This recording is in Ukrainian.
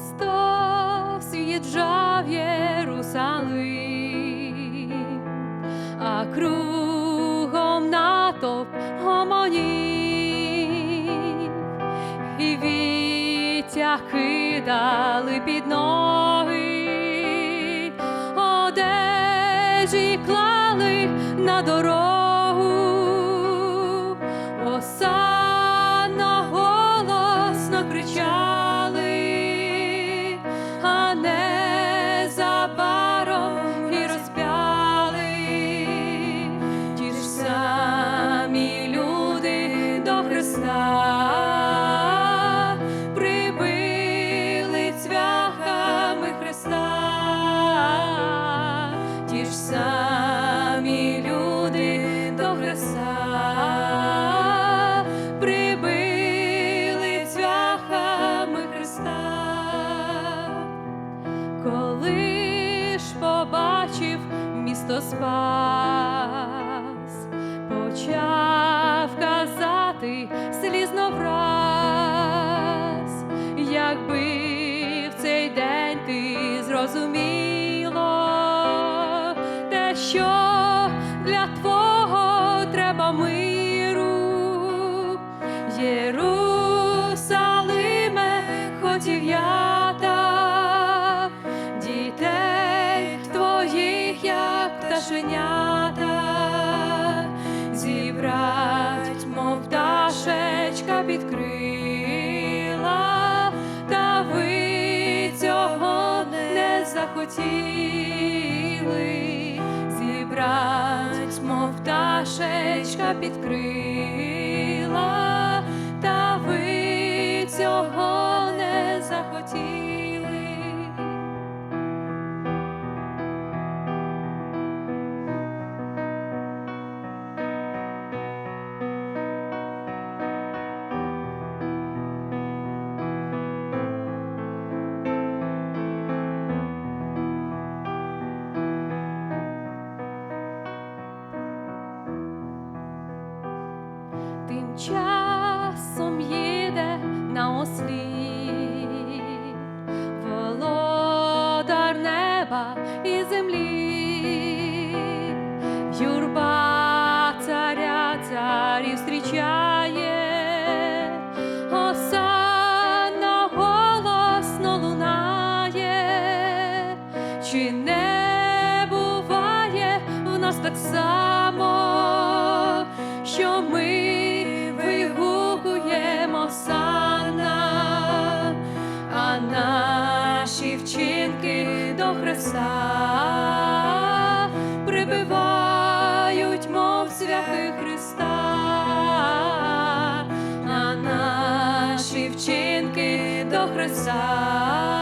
Христос в'їжджав Єрусалим, а кругом натовп гомонів, і віття кидали під ноги, одежі клали на дорогу. Оса Прибили цвяхами Христа, ті ж самі люди до Христа, прибили цвяхами Христа. Коли ж побачив місто спас, зрозуміло те, що для твого треба миру. Єрусалиме, хотів я так, дітей твоїх, як пташенята, не захотіли, зібрать, мов пташечка під крила, та ви цього часом їде на ослі володар неба і землі, юрба царя царів зустрічає, лунає, чи не буває в нас так само, до Христа прибивають, мов цвяхи Христа, а наші вчинки до Христа